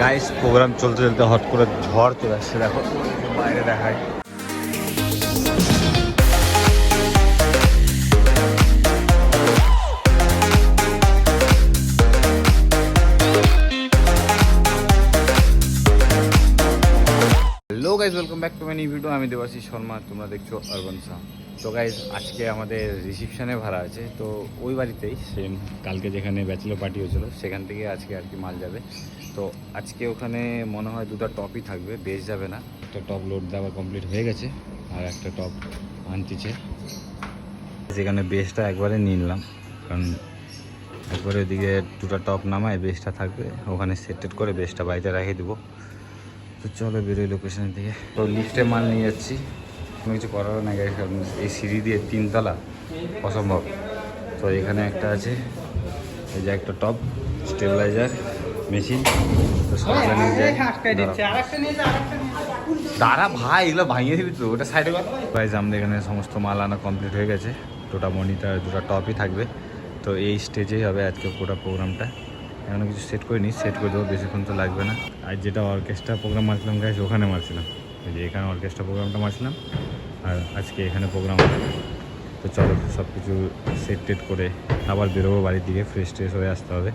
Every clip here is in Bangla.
গাইস প্রোগ্রাম চলতে চলতে হট করে ঝড় চলে আসছে, দেখো। বাইরে দেখায়। Guys welcome back to my video আমি দেবাশিস শর্মা, তোমরা দেখছ আরবান সাম তো গাইজ আজকে আমাদের রিসিপশনে ভাড়া আছে, তো ওই বাড়িতেই সেম কালকে যেখানে ব্যাচেলর পার্টি হয়েছিল, সেখান থেকে আজকে আর কি মাল যাবে। তো আজকে ওখানে মনে হয় দুটো টপই থাকবে, বেশ যাবে না। একটা টপ লোড দেওয়া কমপ্লিট হয়ে গেছে, আর একটা টপ আনতেছে। যেখানে বেসটা একবারে নিলাম, কারণ একবারে ওদিকে দুটো টপ নামায় বেসটা থাকবে, ওখানে সেট টেট করে বেসটা বাড়িতে রেখে দেবো। তো চলো বেরোই লোকেশন থেকে তো লিফটে মাল নিয়ে যাচ্ছি। কোনো কিছু করারও নাই এই সিঁড়ি দিয়ে তিনতলা অসম্ভব। তো এখানে একটা আছে, এই যে একটা টপ স্টেবিলাইজার, মেশিন। তো দাঁড়া ভাই, এগুলো ভাঙিয়ে দিবি তো, ওটা সাইডে প্রাইজ আমাদের এখানে সমস্ত মাল আনা কমপ্লিট হয়ে গেছে। দুটা মনিটার দুটো টপই থাকবে। তো এই স্টেজেই হবে আজকে পুরো প্রোগ্রামটা এখনও কিছু সেট করে নিই সেট করে দেবো, বেশিক্ষণ তো লাগবে না। আর যেটা অর্কেস্ট্রা প্রোগ্রাম মারছিলাম গাইজ ওখানে মারছিলাম। যে এখানে অর্কেস্ট্রা প্রোগ্রামটা মারছিলাম। আর আজকে এখানে প্রোগ্রাম তো চলো সব কিছু সেট টেট করে আবার বেরোবো বাড়ির দিকে ফ্রেশ ট্রেশ হয়ে আসতে হবে।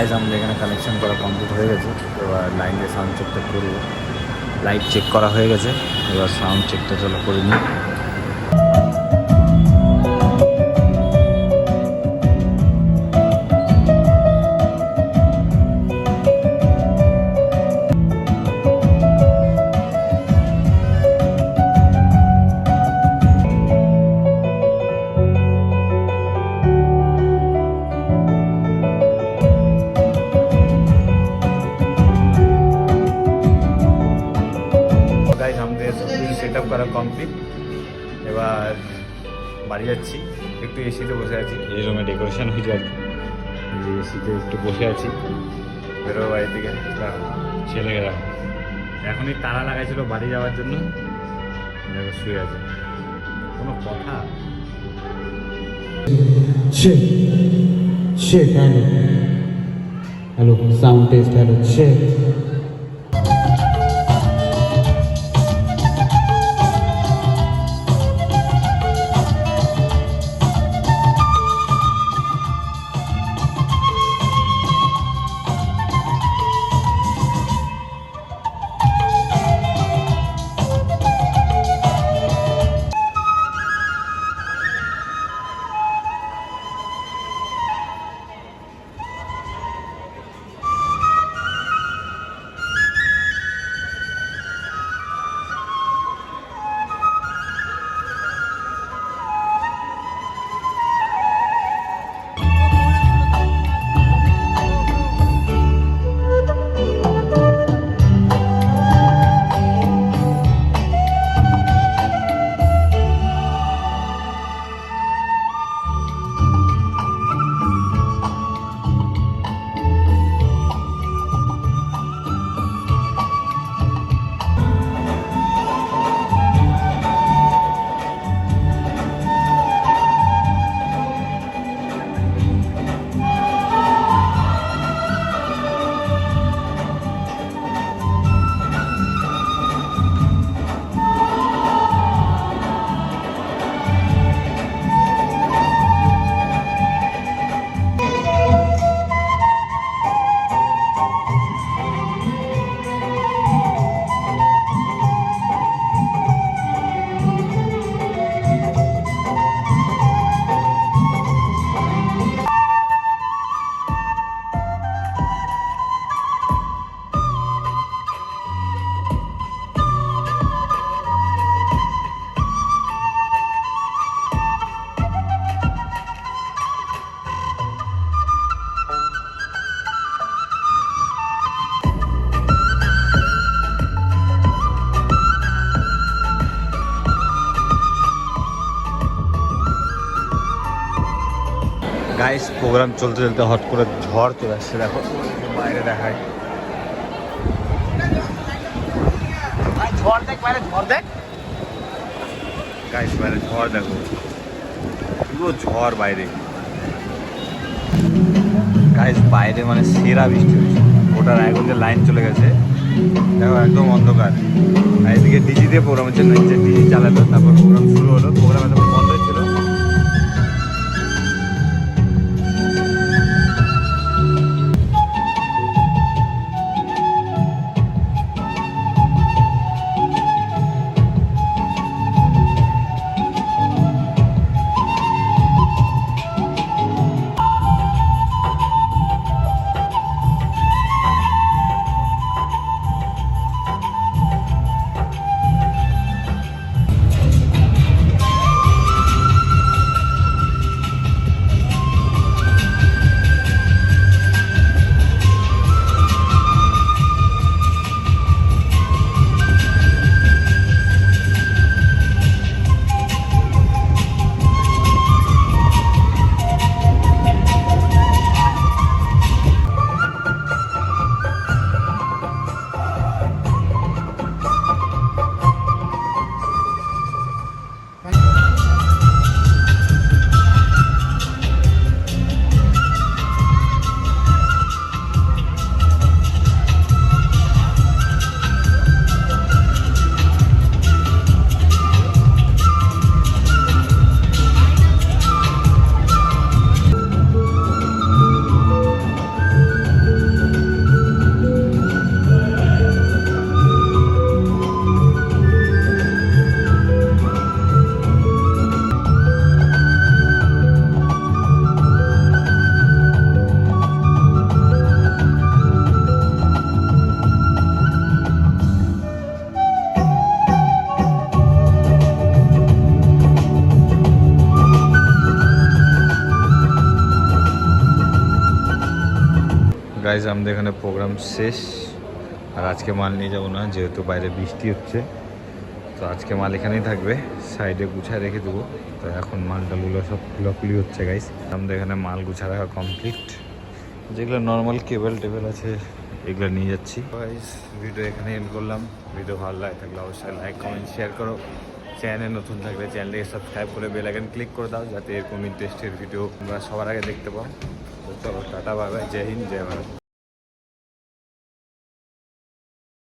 গাইজ আমাদের এখানে কানেকশন করা কমপ্লিট হয়ে গেছে। এবার লাইনে সাউন্ড চেকটা করব। লাইট চেক করা হয়ে গেছে। এবার সাউন্ড চেকটা চলো করে নিই। সেট আপ করা কমপ্লিট এবার বাড়ি যাচ্ছি একটু এসিতে বসে আছি এই রুমে ডেকোরেশন হয়েছে আর কি এসিতে একটু বসে আছি বেরো বাড়ি থেকে ছেলে গেলাম এখনই তারা লাগাইছিল বাড়ি যাওয়ার জন্য দেখো শুয়ে আছে কোনো কথা Check. Check. Hello. Hello. Sound test. Hello. Check. Guys programme চলতে চলতে হট করে ঝড় চলে আসছে দেখো। বাইরে দেখায় ঝড় দেখ বাইরে ঝড় দেখ। গাইস বাইরে ঝড় দেখো। পুরো ঝড় বাইরে। গাইস বাইরে মানে সেরা বৃষ্টি রায়গঞ্জের লাইন চলে গেছে। দেখো একদম অন্ধকার। এদিকে ডিজি দিয়ে প্রোগ্রাম হচ্ছে নিচে ডিজি চালালো তারপর প্রোগ্রাম শুরু হলো। প্রোগ্রাম এত বন্ধ ছিল গাইজ আমাদের এখানে প্রোগ্রাম শেষ। আর আজকে মাল নিয়ে যাব না, যেহেতু বাইরে বৃষ্টি হচ্ছে। তো আজকে মাল এখানেই থাকবে সাইডে গুছায় রেখে দেবো। তো এখন মালটা লুলো সব খুলাখুলি হচ্ছে গাইজ আমাদের এখানে মাল গুছা রাখা কমপ্লিট যেগুলো নর্মাল কেবল টেবিল আছে, এগুলো নিয়ে যাচ্ছি। গাইজ ভিডিও এখানে এন্ড করলাম। ভিডিও ভালো লাগে থাকলে অবশ্যই লাইক কমেন্ট শেয়ার করো। চ্যানেল নতুন থাকলে চ্যানেলটিকে সাবস্ক্রাইব করে বেল আইকন ক্লিক করে দাও, যাতে এরকম ইন্টারেস্টের ভিডিও তোমরা সবার আগে দেখতে পাও। তো চলো, টাটা বাই বাই জয় হিন্দ, জয় ভারত।